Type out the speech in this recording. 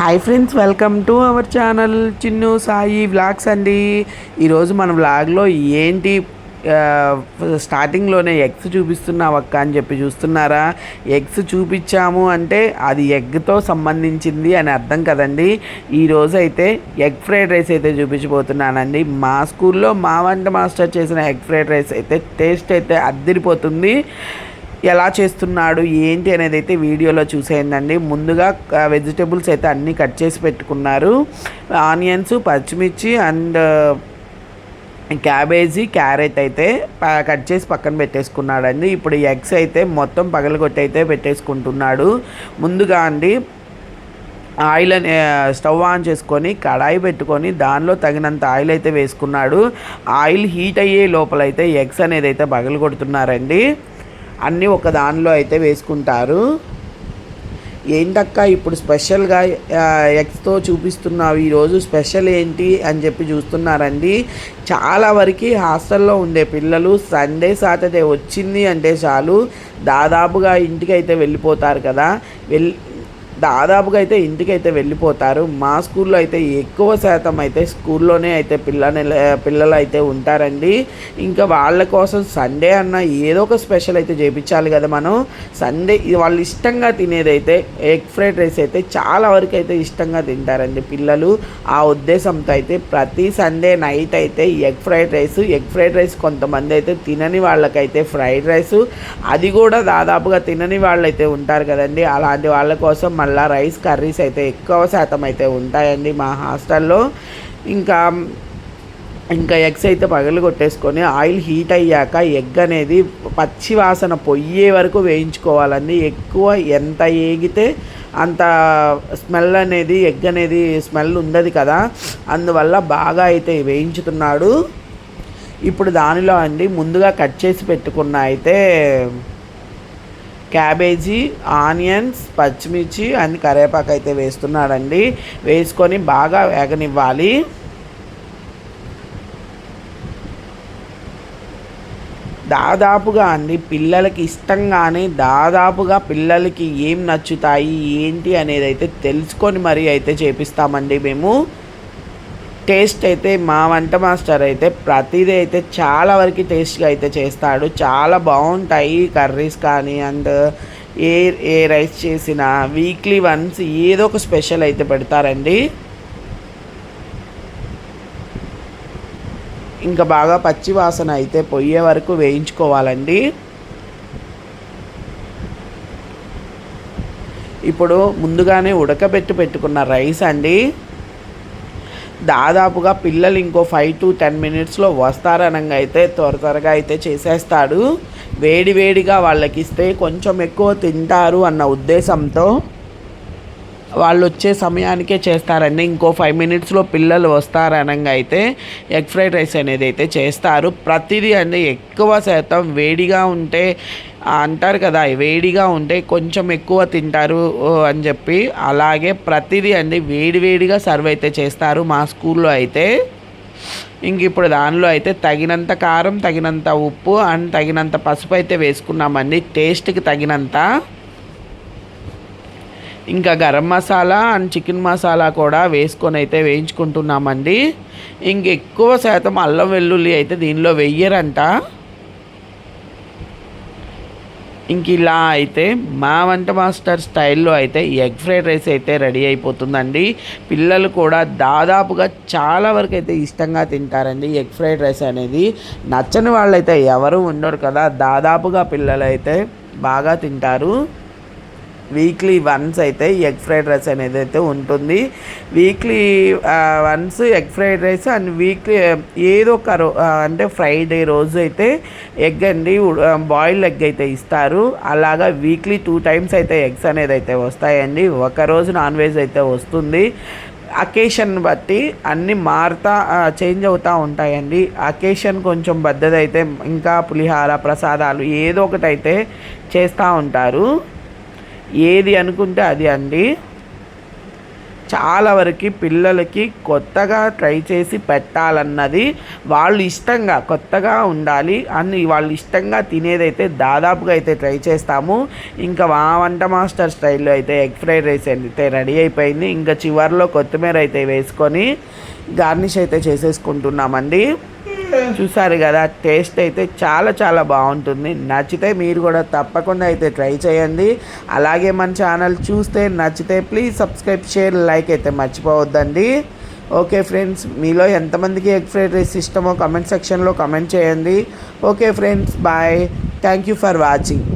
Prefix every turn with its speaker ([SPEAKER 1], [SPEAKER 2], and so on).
[SPEAKER 1] Hi friends welcome to our channel Chinnu Sai vlogs అండి. ఈరోజు మన వ్లాగ్లో ఏంటి స్టార్టింగ్లోనే ఎగ్స్ చూపిస్తున్నావు అక్క అని చెప్పి చూస్తున్నారా? ఎగ్స్ చూపించాము అంటే అది ఎగ్తో సంబంధించింది అని అర్థం కదండి. ఈరోజు అయితే ఎగ్ ఫ్రైడ్ రైస్ అయితే చూపించబోతున్నానండి. మా స్కూల్లో మా వంట మాస్టర్ చేసిన ఎగ్ ఫ్రైడ్ రైస్ అయితే టేస్ట్ అయితే అద్దరిపోతుంది. ఎలా చేస్తున్నాడు ఏంటి అనేది అయితే వీడియోలో చూసేయండి ముందుగా వెజిటేబుల్స్ అయితే అన్నీ కట్ చేసి పెట్టుకున్నారు. ఆనియన్స్ పచ్చిమిర్చి అండ్ క్యాబేజీ క్యారెట్ అయితే కట్ చేసి పక్కన పెట్టేసుకున్నాడండి. ఇప్పుడు ఎగ్స్ అయితే మొత్తం పగలగొట్టి అయితే పెట్టేసుకుంటున్నాడు. ముందుగా అండి ఆయిల్ స్టవ్ ఆన్ చేసుకొని కడాయి పెట్టుకొని దానిలో తగినంత ఆయిల్ అయితే వేసుకున్నాడు. ఆయిల్ హీట్ అయ్యే లోపల అయితే ఎగ్స్ అనేది అయితే పగలు కొడుతున్నారండి అన్నీ ఒక దానిలో అయితే వేసుకుంటారు. ఏంటక్క ఇప్పుడు స్పెషల్గా ఎగ్స్తో చూపిస్తున్నావు ఈరోజు స్పెషల్ ఏంటి అని చెప్పి చూస్తున్నారండి. చాలా వరకు హాస్టల్లో ఉండే పిల్లలు సండే సాటర్డే వచ్చింది అంటే చాలు. దాదాపుగా ఇంటికి అయితే వెళ్ళిపోతారు కదా. వెళ్ళి దాదాపుగా అయితే ఇంటికైతే వెళ్ళిపోతారు. మా స్కూల్లో అయితే ఎక్కువ శాతం అయితే స్కూల్లోనే అయితే పిల్లని పిల్లలు అయితే ఉంటారండి. ఇంకా వాళ్ళ కోసం సండే అన్న ఏదో ఒక స్పెషల్ అయితే చేయించాలి కదా మనం. సండే వాళ్ళు ఇష్టంగా తినేదైతే ఎగ్ ఫ్రైడ్ రైస్ అయితే చాలా వరకు అయితే ఇష్టంగా తింటారండి పిల్లలు. ఆ ఉద్దేశంతో అయితే ప్రతి సండే నైట్ అయితే egg fried rice egg fried rice కొంతమంది అయితే తినని వాళ్ళకైతే ఫ్రైడ్ రైస్. అది కూడా దాదాపుగా తినని వాళ్ళు అయితే ఉంటారు కదండి. అలాంటి వాళ్ళ కోసం మళ్ళీ రైస్ కర్రీస్ అయితే ఎక్కువ శాతం అయితే ఉంటాయండి మా హాస్టల్లో. ఇంకా ఇంకా ఎగ్స్ అయితే పగలు కొట్టేసుకొని ఆయిల్ హీట్ అయ్యాక ఎగ్ అనేది పచ్చి వాసన పొయ్యే వరకు వేయించుకోవాలండి. ఎక్కువ ఎంత ఏగితే అంత స్మెల్ అనేది ఎగ్ అనేది స్మెల్ ఉండదు కదా. అందువల్ల బాగా అయితే వేయించుతున్నాడు. ఇప్పుడు దానిలో అండి ముందుగా కట్ చేసి పెట్టుకున్న అయితే క్యాబేజీ ఆనియన్స్ పచ్చిమిర్చి అండ్ కరివేపాకు అయితే వేస్తున్నాడండి. వేసుకొని బాగా వేగనివ్వాలి. దాదాపుగా అండి పిల్లలకి ఇష్టంగానే దాదాపుగా పిల్లలకి ఏం నచ్చుతాయి ఏంటి అనేది అయితే తెలుసుకొని మరీ అయితే చేపిస్తామండి మేము. టేస్ట్ అయితే మా వంట మాస్టర్ అయితే ప్రతిదీ అయితే చాలా వరకు టేస్ట్గా అయితే చేస్తాడు. చాలా బాగుంటాయి కర్రీస్ కానీ అండ్ ఏ ఏ రైస్ చేసినా వీక్లీ వన్స్ ఏదో ఒక స్పెషల్ అయితే పెడతారండి. ఇంకా బాగా పచ్చి వాసన అయితే పొయ్యే వరకు వేయించుకోవాలండి. ఇప్పుడు ముందుగానే ఉడకబెట్టి పెట్టుకున్న రైస్ అండి. దాదాపుగా పిల్లలు ఇంకో ఫైవ్ టు టెన్ మినిట్స్లో వస్తారనంగా అయితే త్వర త్వరగా అయితే చేసేస్తాడు. వేడి వేడిగా వాళ్ళకి ఇస్తే కొంచెం ఎక్కువ తింటారు అన్న ఉద్దేశంతో. వాళ్ళు వచ్చే సమయానికే చేస్తారండి. ఇంకో ఫైవ్ మినిట్స్లో పిల్లలు వస్తారనంగా అయితే ఎగ్ ఫ్రైడ్ రైస్ అనేది అయితే చేస్తారు. ప్రతిదీ అండి ఎక్కువ శాతం వేడిగా ఉంటే అంటారు కదా వేడిగా ఉంటే కొంచెం ఎక్కువ తింటారు ఓ, అని చెప్పి అలాగే ప్రతిదీ అండి వేడివేడిగా సర్వ్ అయితే చేస్తారు మా స్కూల్లో అయితే. ఇంక ఇప్పుడు దానిలో అయితే తగినంత కారం తగినంత ఉప్పు అండ్ తగినంత పసుపు అయితే వేసుకున్నామండి. టేస్ట్కి తగినంత ఇంకా గరం మసాలా అండ్ చికెన్ మసాలా కూడా వేసుకొని అయితే వేయించుకుంటున్నామండి. ఇంక ఎక్కువ శాతం అల్లం వెల్లుల్లి అయితే దీనిలో వెయ్యరంట ఇంక ఇలా అయితే మా వంట మాస్టర్ స్టైల్లో అయితే ఎగ్ ఫ్రైడ్ రైస్ అయితే రెడీ అయిపోతుందండి. పిల్లలు కూడా దాదాపుగా చాలా వరకు అయితే ఇష్టంగా తింటారండి ఎగ్ ఫ్రైడ్ రైస్ అనేది. నచ్చని వాళ్ళైతే ఎవరు ఉండరు కదా దాదాపుగా పిల్లలు అయితే బాగా తింటారు. వీక్లీ వన్స్ అయితే ఎగ్ ఫ్రైడ్ రైస్ అనేది అయితే ఉంటుంది. Weekly once egg fried rice and weekly ఏదో ఒక రో అంటే ఫ్రైడే రోజు అయితే ఎగ్ అండి బాయిల్డ్ ఎగ్ అయితే ఇస్తారు. అలాగా వీక్లీ టూ టైమ్స్ అయితే ఎగ్స్ అనేది అయితే వస్తాయండి. ఒక రోజు నాన్ వెజ్ అయితే వస్తుంది. అకేషన్ బట్టి అన్నీ మారుతా చేంజ్ అవుతూ ఉంటాయండి. అకేషన్ కొంచెం బద్దదైతే ఇంకా పులిహార ప్రసాదాలు ఏదో ఒకటి అయితే చేస్తూ ఉంటారు. ఏది అనుకుంటే అది అండి. చాలా వరకు పిల్లలకి కొత్తగా ట్రై చేసి పెట్టాలన్నది వాళ్ళు ఇష్టంగా కొత్తగా ఉండాలి అని వాళ్ళు ఇష్టంగా తినేదైతే దాదాపుగా అయితే ట్రై చేస్తాము. ఇంకా మా వంట మాస్టర్ స్టైల్లో అయితే ఎగ్ ఫ్రైడ్ రైస్ అయితే రెడీ అయిపోయింది. ఇంకా చివరిలో కొత్తిమీర అయితే వేసుకొని గార్నిష్ అయితే చేసేసుకుంటున్నామండి. చూసారు కదా టేస్ట్ అయితే చాలా చాలా బాగుంటుంది. నచ్చితే మీరు కూడా తప్పకుండా అయితే ట్రై చేయండి. అలాగే మన ఛానల్ చూస్తే నచ్చితే ప్లీజ్ సబ్స్క్రైబ్ షేర్ లైక్ అయితే మర్చిపోవద్దండి. ఓకే ఫ్రెండ్స్ మీలో ఎంతమందికి ఎగ్ ఫ్రైడ్ రైస్ ఇష్టమో కమెంట్ సెక్షన్లో కమెంట్ చేయండి. Okay friends bye. Thank you for watching.